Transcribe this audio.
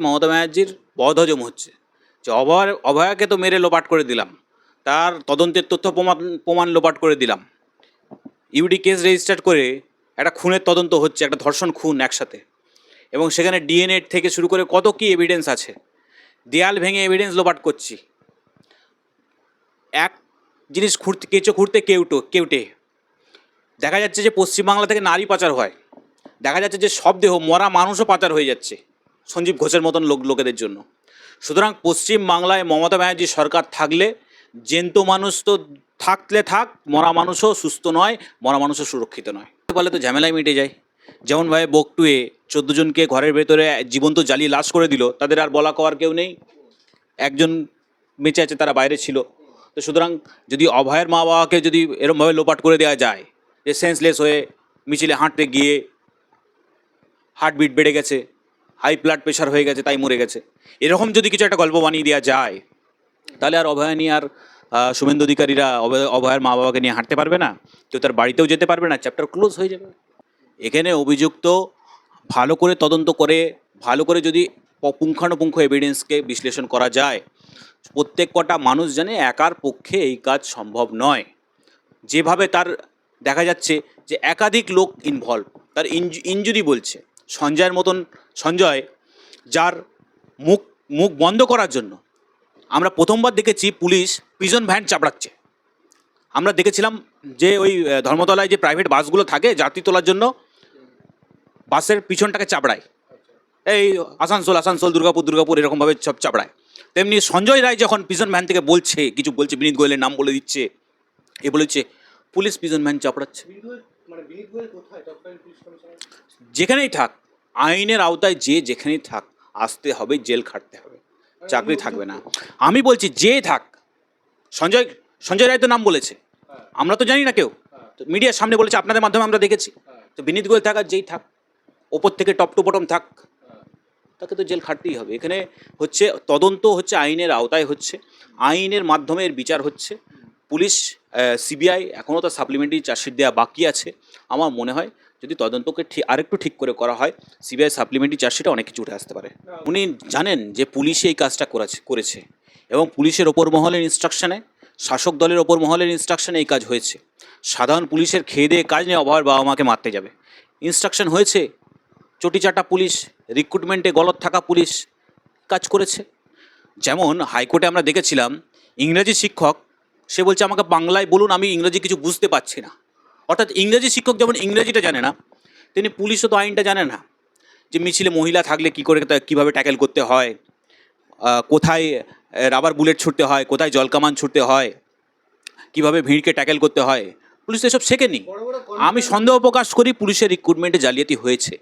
মমতা ব্যানার্জির বদহজম হচ্ছে। যে অভয়, অভয়াকে তো মেরে লোপাট করে দিলাম। তার তদন্তের তথ্য প্রমাণ প্রমাণ লোপাট করে দিলাম। ইউডি কেস রেজিস্টার করে একটা খুনের তদন্ত হচ্ছে, একটা ধর্ষণ খুন একসাথে। এবং সেখানে ডিএনএ থেকে শুরু করে কত কী এভিডেন্স আছে। দেয়াল ভেঙে এভিডেন্স লোপাট করছি। এক জিনিস খুঁড়তে, কেঁচো খুঁড়তে কেউটো কেউটে দেখা যাচ্ছে যে পশ্চিমবাংলা থেকে নারী পাচার হয়। দেখা যাচ্ছে যে সব দেহ, মরা মানুষও পাচার হয়ে যাচ্ছে। সঞ্জীব ঘোষের মতন লোক, লোকেদের জন্য। সুতরাং পশ্চিম বাংলায় মমতা ব্যানার্জি সরকার থাকলে জেন্ত মানুষ তো থাকলে থাক, মরা মানুষও সুস্থ নয়, মরা মানুষও সুরক্ষিত নয়। বলে তো ঝামেলায় মিটে যায়। যেমনভাবে বকটুয়ে চোদ্দ জনকে ঘরের ভেতরে জীবন্ত জ্বালিয়ে লাশ করে দিল, তাদের আর বলা কওয়ার কেউ নেই। একজন বেঁচে আছে, তারা বাইরে ছিল। তো সুতরাং যদি অভয়ের মা বাবাকে যদি এরমভাবে লোপাট করে দেওয়া যায়, যে সেন্সলেস হয়ে মিছিলে হাঁটতে গিয়ে হার্টবিট বেড়ে গেছে হাই ব্লাড প্রেশার হয়ে গেছে, তাই মরে গেছে। এরকম যদি কিছু একটা গল্প বানিয়ে দেওয়া যায়, তাহলে আর অভয়া নিয়ে আর শুভেন্দু অধিকারীরা অভয়- অভয়ের মা বাবাকে নিয়ে হাঁটতে পারবে না, কেউ তার বাড়িতেও যেতে পারবে না চ্যাপ্টার ক্লোজ হয়ে যাবে। এখানে অভিযুক্ত ভালো করে তদন্ত করে, ভালো করে যদি পুঙ্খানুপুঙ্খ এভিডেন্সকে বিশ্লেষণ করা যায়, প্রত্যেক কটা মানুষ জানে একার পক্ষে এই কাজ সম্ভব নয়। যেভাবে তার দেখা যাচ্ছে যে একাধিক লোক ইনভলভ তার ইনজুরি বলছে। সঞ্জয়ের মতন সঞ্জয়, যার মুখ মুখ বন্ধ করার জন্য আমরা প্রথমবার দেখেছি পুলিশ প্রিজন ভ্যান চাপড়াচ্ছে। আমরা দেখেছিলাম যে ওই ধর্মতলায় যে প্রাইভেট বাসগুলো থাকে, যাত্রী তোলার জন্য বাসের পিছনটাকে চাপড়ায়। এই আসানসোল আসানসোল, দুর্গাপুর দুর্গাপুর এরকমভাবে সব চাপড়ায়। তেমনি সঞ্জয় রায় যখন পিজন ভ্যান থেকে বলছে, কিছু বলছে, বিনীত গোয়েলের নাম বলে দিচ্ছে, এ বলেছে, পুলিশ পিজন ভ্যান চাপড়াচ্ছে। মানে যেখানেই থাক আইনের আওতায় যে যেখানেই থাক আসতে হবে জেল খাটতে হবে। চাকরি থাকবে না। আমি বলছি যে থাক সঞ্জয় সঞ্জয় রায় তো নাম বলেছে। আমরা তো জানি না কেউ। তো মিডিয়ার সামনে বলেছে আপনাদের মাধ্যমে আমরা দেখেছি। তো বিনীত গোয়েল থাক আর যেই থাক ওপর থেকে টপ টু বটম থাক। তাকে তো জেল খাটতেই হবে। এখানে হচ্ছে তদন্ত হচ্ছে আইনের আওতায় হচ্ছে। আইনের মাধ্যমে এর বিচার হচ্ছে। পুলিশ সিবিআই এখনও তার সাপ্লিমেন্টারি চার্জশিট দেওয়া বাকি আছে। আমার মনে হয় যদি তদন্তকে ঠিক, আরেকটু ঠিক করে করা হয় সিবিআই সাপ্লিমেন্টারি চার্জশিটে অনেক কিছু উঠে আসতে পারে। উনি জানেন যে পুলিশে এই কাজটা করেছে করেছে এবং পুলিশের ওপর মহলের ইনস্ট্রাকশনে শাসক দলের ওপর মহলের ইনস্ট্রাকশনে এই কাজ হয়েছে। সাধারণ পুলিশের খেয়ে দিয়ে কাজ নিয়ে অভাবের বাবা মাকে মারতে যাবে। ইনস্ট্রাকশন হয়েছে, চটিচাটা পুলিশ রিক্রুটমেন্টে গলত থাকা পুলিশ কাজ করেছে। যেমন হাইকোর্টে আমরা দেখেছিলাম, ইংরেজি শিক্ষক সে বলছে আমাকে বাংলায় বলুন আমি ইংরেজি কিছু বুঝতে পারছি না। অর্থাৎ ইংরেজি শিক্ষক যেমন ইংরেজিটা জানে না তিনি পুলিশও তো আইনটা জানে না যে মিছিলে মহিলা থাকলে কী করে কীভাবে ট্যাকেল করতে হয় কোথায় রাবার বুলেট ছুটতে হয় কোথায় জলকামান ছুটতে হয় কীভাবে ভিড়কে ট্যাকেল করতে হয় পুলিশ এসব শেখেনি। আমি সন্দেহ প্রকাশ করি পুলিশের রিক্রুটমেন্টে জালিয়াতি হয়েছে।